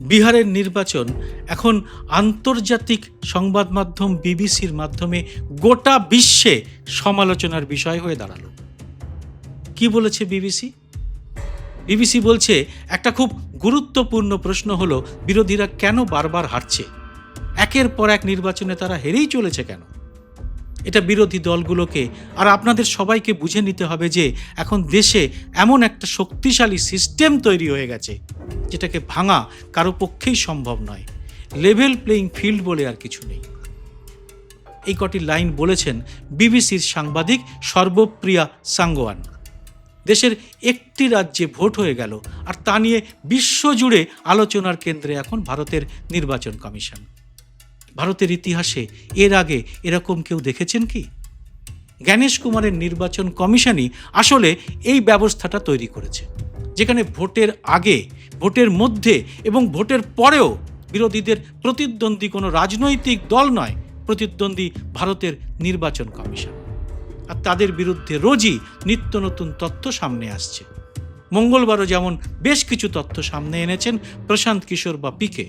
বিহারের নির্বাচন এখন আন্তর্জাতিক সংবাদ মাধ্যম বিবিসির মাধ্যমে গোটা বিশ্বে সমালোচনার বিষয় হয়ে দাঁড়াল। কি বলেছে বিবিসি? বিবিসি বলছে, একটা খুব গুরুত্বপূর্ণ প্রশ্ন হলো, বিরোধীরা কেন বারবার হারছে? একের পর এক নির্বাচনে তারা হেরেই চলেছে কেন? এটা বিরোধী দলগুলোকে। আর আপনাদের সবাইকে বুঝে নিতে হবে যে এখন দেশে এমন একটা শক্তিশালী সিস্টেম তৈরি হয়ে গেছে, যেটাকে ভাঙা কারও পক্ষেই সম্ভব নয়। লেভেল প্লেইং ফিল্ড বলে আর কিছু নেই। এই কটি লাইন বলেছেন বিবিসির সাংবাদিক সর্বপ্রিয়া সাঙ্গোয়ান। দেশের একটি রাজ্যে ভোট হয়ে গেল, আর তা নিয়ে বিশ্বজুড়ে আলোচনার কেন্দ্রে এখন ভারতের নির্বাচন কমিশন। ভারতের ইতিহাসে এর আগে এরকম কেউ দেখেছেন কি? জ্ঞানেশ কুমারের নির্বাচন কমিশনই আসলে এই ব্যবস্থাটা তৈরি করেছে, যেখানে ভোটের আগে, ভোটের মধ্যে এবং ভোটের পরেও বিরোধীদের প্রতিদ্বন্দ্বী কোনো রাজনৈতিক দল নয়, প্রতিদ্বন্দ্বী ভারতের নির্বাচন কমিশন। আর তাদের বিরুদ্ধে রোজই নিত্য নতুন তথ্য সামনে আসছে। মঙ্গলবারও যেমন বেশ কিছু তথ্য সামনে এনেছেন প্রশান্ত কিশোর বা পিকে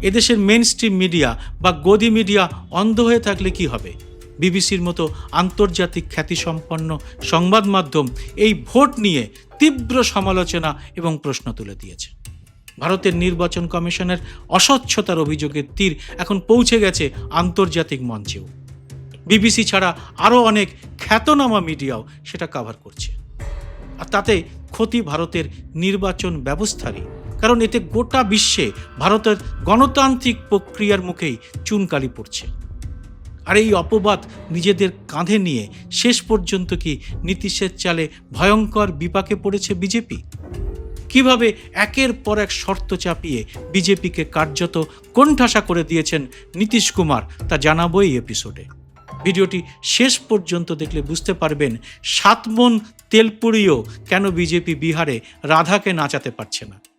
এদেশের মেন স্ট্রিম মিডিয়া বা গদি মিডিয়া অন্ধ হয়ে থাকলে কি হবে? বিবিসির মতো আন্তর্জাতিক খ্যাতিসম্পন্ন সংবাদ মাধ্যম এই ভোট নিয়ে তীব্র সমালোচনা এবং প্রশ্ন তুলে দিয়েছে। ভারতের নির্বাচন কমিশনের অস্বচ্ছতার অভিযোগের তীর এখন পৌঁছে গেছে আন্তর্জাতিক মঞ্চেও। বিবিসি ছাড়া আরও অনেক খ্যাতনামা মিডিয়াও সেটা কভার করছে। আর তাতে ক্ষতি ভারতের নির্বাচন ব্যবস্থারই কারণ এতে গোটা বিশ্বে ভারতের গণতান্ত্রিক প্রক্রিয়ার মুখেই চুনকালি পড়ছে। আর এই অপবাদ নিজেদের কাঁধে নিয়ে শেষ পর্যন্ত কি নীতিশের চালে ভয়ঙ্কর বিপাকে পড়েছে বিজেপি? কীভাবে একের পর এক শর্ত চাপিয়ে বিজেপিকে কার্যত কোণঠাসা করে দিয়েছেন নীতিশ কুমার তা জানাব এই এপিসোডে ভিডিওটি শেষ পর্যন্ত দেখলে বুঝতে পারবেন সাত মন তেলপুরিও কেন বিজেপি বিহারে রাধাকে নাচাতে পারছে না।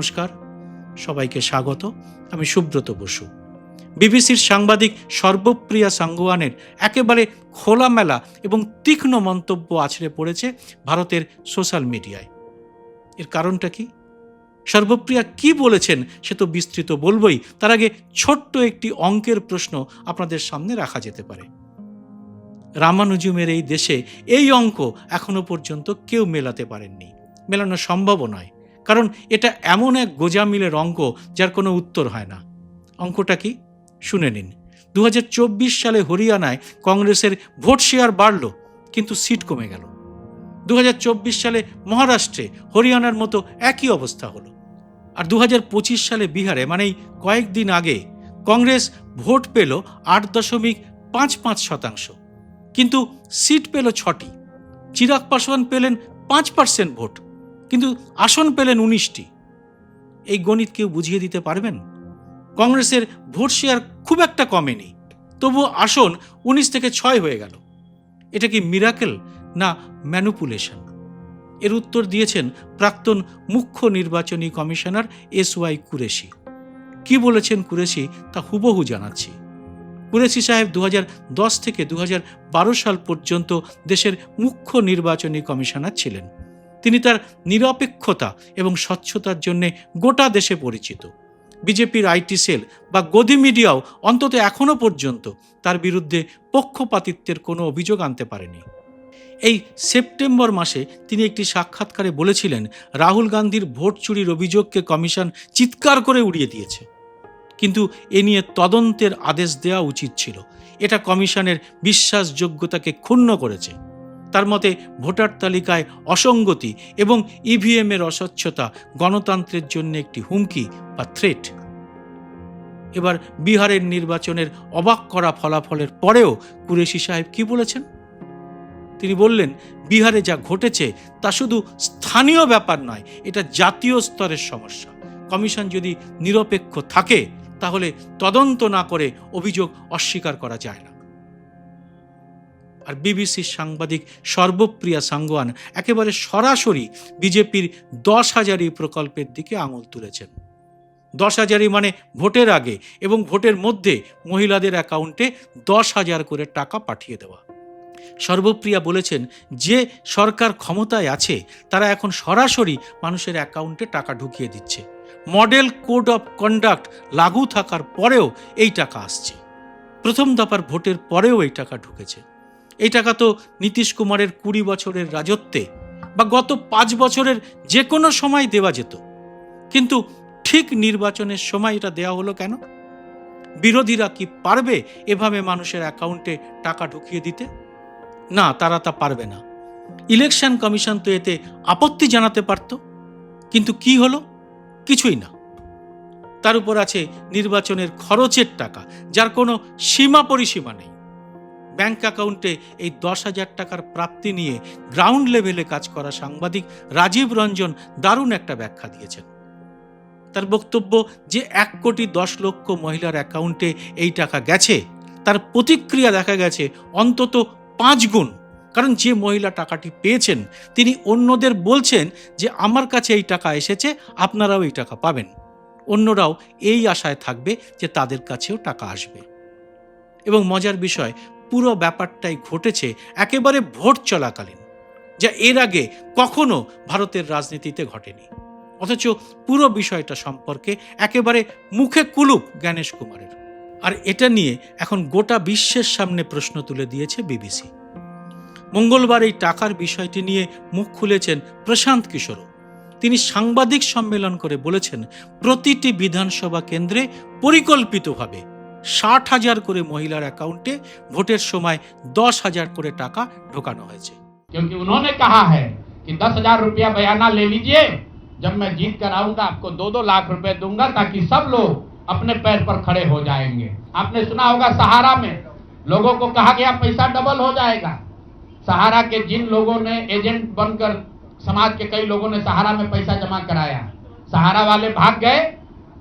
নমস্কার, সবাইকে স্বাগত। আমি সুব্রত বসু। বিবিসির সাংবাদিক সর্বপ্রিয়া সাঙ্গোয়ানের একেবারে খোলামেলা এবং তীক্ষ্ণ মন্তব্য আছড়ে পড়েছে ভারতের সোশ্যাল মিডিয়ায়। এর কারণটা কি? সর্বপ্রিয়া কি বলেছেন সে তো বিস্তৃত বলবই। তার আগে ছোট্ট একটি অঙ্কের প্রশ্ন আপনাদের সামনে রাখা যেতে পারে। রামানুজুমের এই দেশে এই অঙ্ক এখনও পর্যন্ত কেউ মেলাতে পারেননি। মেলানো সম্ভবও নয়। কারণ এটা এমন এক গোজামিলের অঙ্ক যার কোনো উত্তর হয় না। অঙ্কটা কি? শুনে নিন। দু হাজার চব্বিশ সালে হরিয়ানায় কংগ্রেসের ভোট শেয়ার বাড়ল, কিন্তু সিট কমে গেল। দু হাজার চব্বিশ সালে মহারাষ্ট্রে হরিয়ানার মতো একই অবস্থা হলো। আর দু হাজার পঁচিশ সালে বিহারে মানে কয়েকদিন আগে, কংগ্রেস ভোট পেল আট দশমিক পাঁচ পাঁচ শতাংশ। কিন্তু সিট পেল ছটি। চিরাগ পাসওয়ান পেলেন পাঁচ পার্সেন্ট ভোট। কিন্তু আসন পেলেন উনিশটি। এই গণিত কেউ বুঝিয়ে দিতে পারবেন? কংগ্রেসের ভোট শেয়ার খুব একটা কমেনি তবু আসন উনিশ থেকে ছয় হয়ে গেল। এটা কি মিরাকেল না ম্যানুপুলেশন? এর উত্তর দিয়েছেন প্রাক্তন মুখ্য নির্বাচনী কমিশনার এস ওয়াই কুরেশি। কি বলেছেন কুরেশি তা হুবহু জানাচ্ছি। কুরেশি সাহেব দু থেকে দু হাজার বারো সাল পর্যন্ত দেশের মুখ্য নির্বাচনী কমিশনার ছিলেন। তিনি তার নিরপেক্ষতা এবং স্বচ্ছতার জন্যে গোটা দেশে পরিচিত। বিজেপির আইটি সেল বা গদি মিডিয়াও অন্তত এখনও পর্যন্ত তার বিরুদ্ধে পক্ষপাতিত্বের কোনো অভিযোগ আনতে পারেনি। এই সেপ্টেম্বর মাসে তিনি একটি সাক্ষাৎকারে বলেছিলেন, রাহুল গান্ধীর ভোট চুরির অভিযোগকে কমিশন চিৎকার করে উড়িয়ে দিয়েছে। কিন্তু এ নিয়ে তদন্তের আদেশ দেওয়া উচিত ছিল। এটা কমিশনের বিশ্বাসযোগ্যতাকে ক্ষুণ্ণ করেছে। তার মতে ভোটার তালিকায় অসঙ্গতি এবং ইভিএমের অস্বচ্ছতা গণতন্ত্রের জন্য একটি হুমকি বা থ্রেট এবার বিহারের নির্বাচনের অবাক করা ফলাফলের পরেও কুরেশি সাহেব কি বলেছেন? তিনি বললেন, বিহারে যা ঘটেছে তা শুধু স্থানীয় ব্যাপার নয়, এটা জাতীয় স্তরের সমস্যা। কমিশন যদি নিরপেক্ষ থাকে, তাহলে তদন্ত না করে অভিযোগ অস্বীকার করা যায় না। আর বিবিসির সাংবাদিক সর্বপ্রিয়া সাঙ্গোয়ান একেবারে সরাসরি বিজেপির দশ হাজারি প্রকল্পের দিকে আঙুল তুলেছেন। দশ হাজারি মানে ভোটের আগে এবং ভোটের মধ্যে মহিলাদের অ্যাকাউন্টে দশ হাজার করে টাকা পাঠিয়ে দেওয়া। সর্বপ্রিয়া বলেছেন যে সরকার ক্ষমতায় আছে, তারা এখন সরাসরি মানুষের অ্যাকাউন্টে টাকা ঢুকিয়ে দিচ্ছে। মডেল কোড অফ কন্ডাক্ট লাগু থাকার পরেও এই টাকা আসছে। প্রথম দফার ভোটের পরেও এই টাকা ঢুকেছে। এই টাকা তো নীতিশ কুমারের কুড়ি বছরের রাজত্বে বা গত পাঁচ বছরের যে কোনো সময় দেওয়া যেত। কিন্তু ঠিক নির্বাচনের সময় এটা দেওয়া হলো কেন? বিরোধীরা কি পারবে এভাবে মানুষের অ্যাকাউন্টে টাকা ঢুকিয়ে দিতে? না, তারা তা পারবে না। ইলেকশন কমিশন তো এতে আপত্তি জানাতে পারত। কিন্তু কি হলো? কিছুই না। তার উপর আছে নির্বাচনের খরচের টাকা, যার কোনো সীমা পরিসীমা নেই। ব্যাংক অ্যাকাউন্টে এই দশ হাজার টাকার প্রাপ্তি নিয়ে গ্রাউন্ড লেভেলে কাজ করা সাংবাদিক রাজীব রঞ্জন দারুণ একটা ব্যাখ্যা দিয়েছেন। তার বক্তব্য যে এক কোটি দশ লক্ষ মহিলার অ্যাকাউন্টে এই টাকা গেছে, তার প্রতিক্রিয়া দেখা গেছে অন্তত পাঁচ গুণ। কারণ যে মহিলা টাকাটি পেয়েছেন, তিনি অন্যদের বলছেন যে, আমার কাছে এই টাকা এসেছে, আপনারাও এই টাকা পাবেন। অন্যরাও এই আশায় থাকবে যে, তাদের কাছেও টাকা আসবে। এবং মজার বিষয় পুরো ব্যাপারটাই ঘটেছে একেবারে ভোট চলাকালীন, যা এর আগে কখনো ভারতের রাজনীতিতে ঘটেনি। অথচ পুরো বিষয়টা সম্পর্কে একেবারে মুখে কুলুপ জ্ঞানেশ কুমারের। আর এটা নিয়ে এখন গোটা বিশ্বের সামনে প্রশ্ন তুলে দিয়েছে বিবিসি। মঙ্গলবার এই টাকার বিষয়টি নিয়ে মুখ খুলেছেন প্রশান্ত কিশোরও। তিনি সাংবাদিক সম্মেলন করে বলেছেন, প্রতিটি বিধানসভা কেন্দ্রে পরিকল্পিতভাবে ষাট হাজার করে মহিলার অ্যাকাউন্টে ভোটের সময় দশ হাজার করে টাকা ঢোকানো হয়েছে क्योंकि उन्होंने कहा है कि दस हजार रुपया बयाना ले लीजिए जब मैं जीत कर आऊंगा आपको दो दो लाख रुपए दूंगा ताकि सब लोग अपने पैर पर खड़े हो जाएंगे आपने सुना होगा सहारा में लोगों को कहा गया पैसा डबल हो जाएगा सहारा के जिन लोगों ने एजेंट बनकर समाज के कई लोगों ने सहारा में पैसा जमा कराया सहारा वाले भाग गए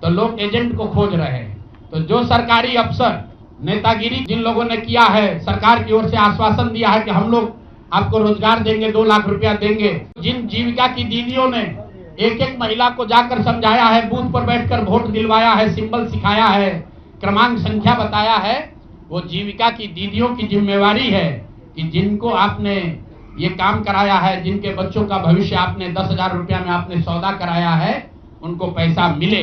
तो लोग एजेंट को खोज रहे हैं तो जो सरकारी अफसर नेतागिरी जिन लोगों ने किया है, सरकार की ओर से आश्वासन दिया है कि हम लोग आपको रोज़गार देंगे, दो लाख रुपया देंगे। जिन जीविका की दीदियों ने एक एक महिला को जाकर समझाया है, बूथ पर बैठकर वोट दिलवाया है, सिंबल सिखाया है, क्रमांक संख्या बताया है, वो जीविका की दीदियों की जिम्मेवारी है कि जिनको आपने ये काम कराया है, जिनके बच्चों का भविष्य आपने दस हज़ार रुपया में आपने सौदा कराया है, उनको पैसा मिले।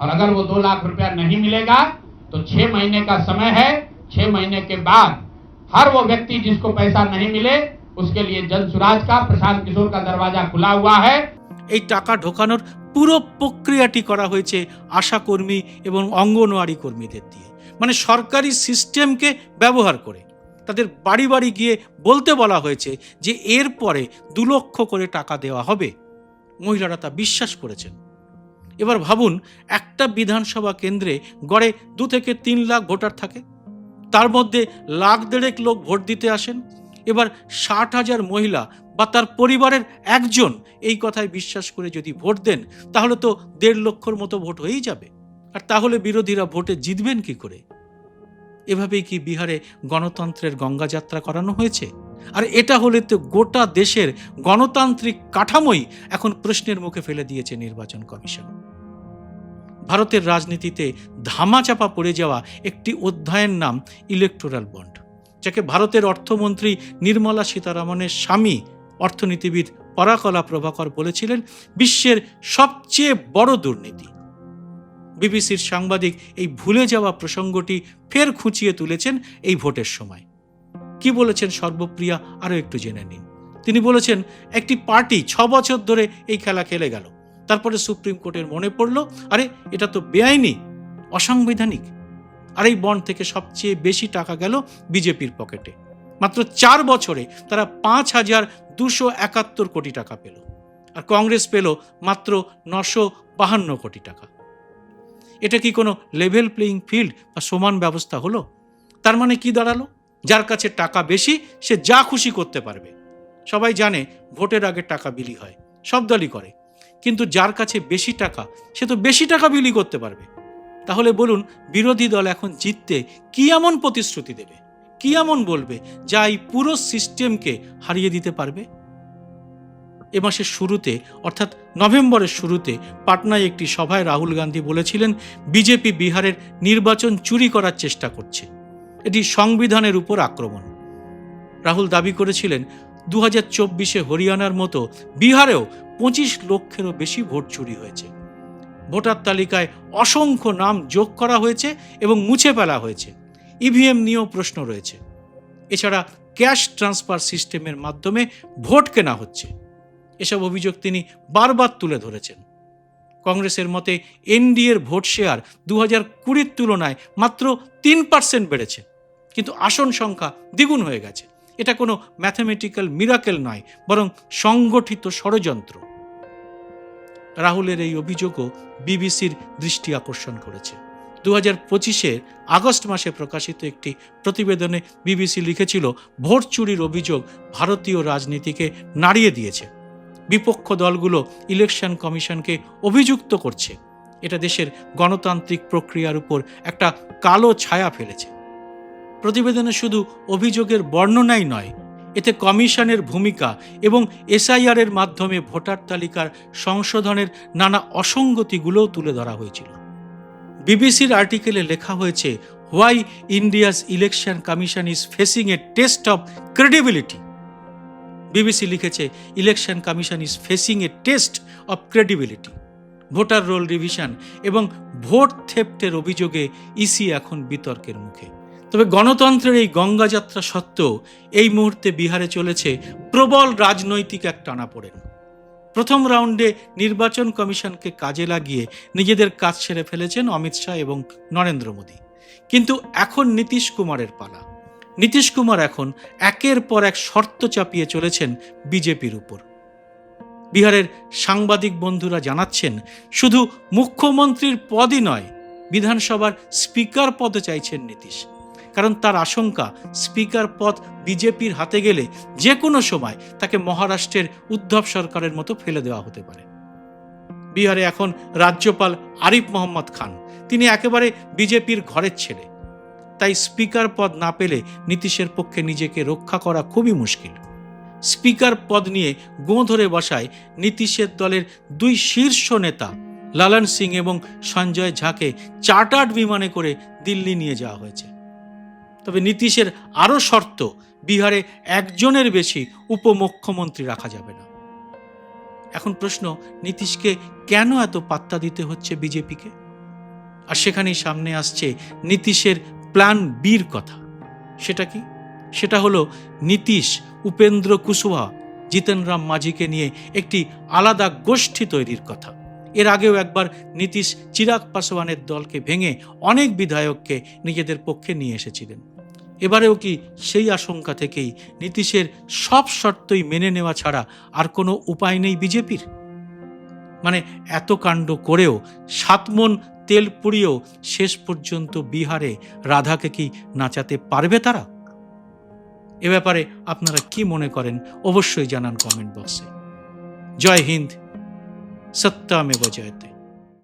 और अगर वो दो लाख रुपया नहीं मिलेगा तो छह महीने का समय है छह महीने के बाद हर वो व्यक्ति जिसको पैसा नहीं मिले उसके लिए जन सुराज का प्रशांत किशोर का दरवाजा खुला हुआ है এই টাকা ঢোকানোর পুরো প্রক্রিয়াটি করা হয়েছে আশাকর্মী এবং অঙ্গনওয়াড়ি কর্মীদের দিয়ে মানে সরকারি সিস্টেমকে ব্যবহার করে তাদের বাড়ি বাড়ি গিয়ে বলতে বলা হয়েছে যে এর পরে দু লক্ষ করে টাকা দেওয়া হবে মহিলারা তা বিশ্বাস করেছেন এবার ভাবুন, একটা বিধানসভা কেন্দ্রে গড়ে দু থেকে তিন লাখ ভোটার থাকে। তার মধ্যে লাখ দেড়েক লোক ভোট দিতে আসেন। এবার ষাট হাজার মহিলা বা তার পরিবারের একজন এই কথায় বিশ্বাস করে যদি ভোট দেন, তাহলে তো দেড় লক্ষর মতো ভোট হয়েই যাবে। আর তাহলে বিরোধীরা ভোটে জিতবেন কি করে? এভাবেই কি বিহারে গণতন্ত্রের গঙ্গাযাত্রা করানো হয়েছে? আর এটা হলে তো গোটা দেশের গণতান্ত্রিক কাঠামোই এখন প্রশ্নের মুখে ফেলে দিয়েছে নির্বাচন কমিশন। ভারতের রাজনীতিতে ধামাচাপা পড়ে যাওয়া একটি অধ্যায়ের নাম ইলেকটোরাল বন্ড যাকে ভারতের অর্থমন্ত্রী নির্মলা সীতারামনের স্বামী অর্থনীতিবিদ পরাকলা প্রভাকর বলেছিলেন, বিশ্বের সবচেয়ে বড় দুর্নীতি। বিবিসির সাংবাদিক এই ভুলে যাওয়া প্রসঙ্গটি ফের খুঁচিয়ে তুলেছেন এই ভোটের সময়। কি বলেছেন সর্বপ্রিয়া? আরও একটু জেনে নিন। তিনি বলেছেন, একটি পার্টি ছ বছর ধরে এই খেলা খেলে গেল। তারপরে সুপ্রিম কোর্টের মনে পড়ল, আরে, এটা তো বেআইনি, অসাংবিধানিক। আর এই বন্ড থেকে সবচেয়ে বেশি টাকা গেল বিজেপির পকেটে। মাত্র চার বছরে তারা পাঁচ হাজার দুশো একাত্তর কোটি টাকা পেল, আর কংগ্রেস পেল মাত্র নশো বাহান্ন কোটি টাকা। এটা কি কোনো লেভেল প্লেয়িং ফিল্ড বা সমান ব্যবস্থা হলো? তার মানে কি দাঁড়াল? যার কাছে টাকা বেশি, সে যা খুশি করতে পারবে। সবাই জানে ভোটের আগে টাকা বিলি হয়, সব দলই করে। কিন্তু যার কাছে বেশি টাকা, সে তো বেশি টাকা বিলি করতে পারবে। তাহলে বলুন, বিরোধী দল এখন জিততে কি এমন প্রতিশ্রুতি দেবে? কি এমন বলবে যা এই পুরো সিস্টেমকে হারিয়ে দিতে পারবে? এ মাসের শুরুতে, অর্থাৎ নভেম্বরের শুরুতে, পাটনায় একটি সভায় রাহুল গান্ধী বলেছিলেন, বিজেপি বিহারের নির্বাচন চুরি করার চেষ্টা করছে। এটি সংবিধানের উপর আক্রমণ। রাহুল দাবি করেছিলেন দু হাজার চব্বিশে হরিয়ানার মতো বিহারেও পঁচিশ লক্ষেরও বেশি ভোট চুরি হয়েছে। ভোটার তালিকায় অসংখ্য নাম যোগ করা হয়েছে এবং মুছে ফেলা হয়েছে। ইভিএম নিয়েও প্রশ্ন রয়েছে। এছাড়া ক্যাশ ট্রান্সফার সিস্টেমের মাধ্যমে ভোট কেনা হচ্ছে। এসব অভিযোগ তিনি বারবার তুলে ধরেছেন। কংগ্রেসের মতে এনডিএর ভোট শেয়ার দু হাজার কুড়ির তুলনায় মাত্র তিন পার্সেন্ট বেড়েছে। কিন্তু আসন সংখ্যা দ্বিগুণ হয়ে গেছে। এটা কোনো ম্যাথামেটিক্যাল মিরাকেল নয়, বরং সংগঠিত ষড়যন্ত্র। রাহুলের এই অভিযোগও বিবিসির দৃষ্টি আকর্ষণ করেছে। দু হাজার পঁচিশের আগস্ট মাসে প্রকাশিত একটি প্রতিবেদনে বিবিসি লিখেছিল, ভোট চুরির অভিযোগ ভারতীয় রাজনীতিকে নাড়িয়ে দিয়েছে। বিপক্ষ দলগুলো ইলেকশন কমিশনকে অভিযুক্ত করছে। এটা দেশের গণতান্ত্রিক প্রক্রিয়ার উপর একটা কালো ছায়া ফেলেছে। প্রতিবেদনে শুধু অভিযোগের বর্ণনাই নয় এতে কমিশনের ভূমিকা এবং এসআইআর এর মাধ্যমে ভোটার তালিকার সংশোধনের নানা অসঙ্গতিগুলোও তুলে ধরা হয়েছিল। বিবিসির আর্টিকেলে লেখা হয়েছে, why India's election commission is facing a test of credibility. BBC লিখেছে, election commission is facing a test of credibility. Voter roll revision এবং ভোট থেপ্টের অভিযোগে ইসি এখন বিতর্কের মুখে। তবে গণতন্ত্রের এই গঙ্গাযাত্রা সত্ত্বেও এই মুহূর্তে বিহারে চলেছে প্রবল রাজনৈতিক এক টানাপোড়েন। প্রথম রাউন্ডে নির্বাচন কমিশনকে কাজে লাগিয়ে নিজেদের কাজ সেরে ফেলেছেন অমিত শাহ এবং নরেন্দ্র মোদী। কিন্তু এখন নীতিশ কুমারের পালা। নীতিশ কুমার এখন একের পর এক শর্ত চাপিয়ে চলেছেন বিজেপির উপর। বিহারের সাংবাদিক বন্ধুরা জানাচ্ছেন, শুধু মুখ্যমন্ত্রীর পদই নয়, বিধানসভার স্পিকার পদে চাইছেন নীতিশ। কারণ তার আশঙ্কা, স্পিকার পদ বিজেপির হাতে গেলে যে কোনো সময় তাকে মহারাষ্ট্রের উদ্ধব সরকারের মতো ফেলে দেওয়া হতে পারে। বিহারে এখন রাজ্যপাল আরিফ মোহাম্মদ খান। তিনি একেবারে বিজেপির ঘরের ছেলে। তাই স্পিকার পদ না পেলে নীতিশের পক্ষে নিজেকে রক্ষা করা খুবই মুশকিল। স্পিকার পদ নিয়ে গোঁ ধরে বসায় নীতিশের দলের দুই শীর্ষ নেতা লালন সিং এবং সঞ্জয় ঝাকে চার্টার্ড বিমানে করে দিল্লি নিয়ে যাওয়া হয়েছে। তবে নীতিশের আরও শর্ত, বিহারে একজনের বেশি উপমুখ্যমন্ত্রী রাখা যাবে না। এখন প্রশ্ন, নীতিশকে কেন এত পাত্তা দিতে হচ্ছে বিজেপিকে? আর সেখানেই সামনে আসছে নীতিশের প্ল্যান বির কথা। সেটা কি? সেটা হলো, নীতিশ উপেন্দ্র কুশওয়া জিতেন রাম মাঝিকে নিয়ে একটি আলাদা গোষ্ঠী তৈরির কথা। এর আগেও একবার নীতিশ চিরাগ পাসওয়ানের দলকে ভেঙে অনেক বিধায়ককে নিজেদের পক্ষে নিয়ে এসেছিলেন। এবারেও কি সেই আশঙ্কা থেকেই নীতিশের সব শর্তই মেনে নেওয়া ছাড়া আর কোনো উপায় নেই বিজেপির? মানে এত কাণ্ড করেও সাতমন তেল পুড়িয়েও শেষ পর্যন্ত বিহারে রাধাকে কি নাচাতে পারবে তারা? এ ব্যাপারে আপনারা কি মনে করেন অবশ্যই জানান কমেন্ট বক্সে। জয় হিন্দ সত্যামেব জয়তে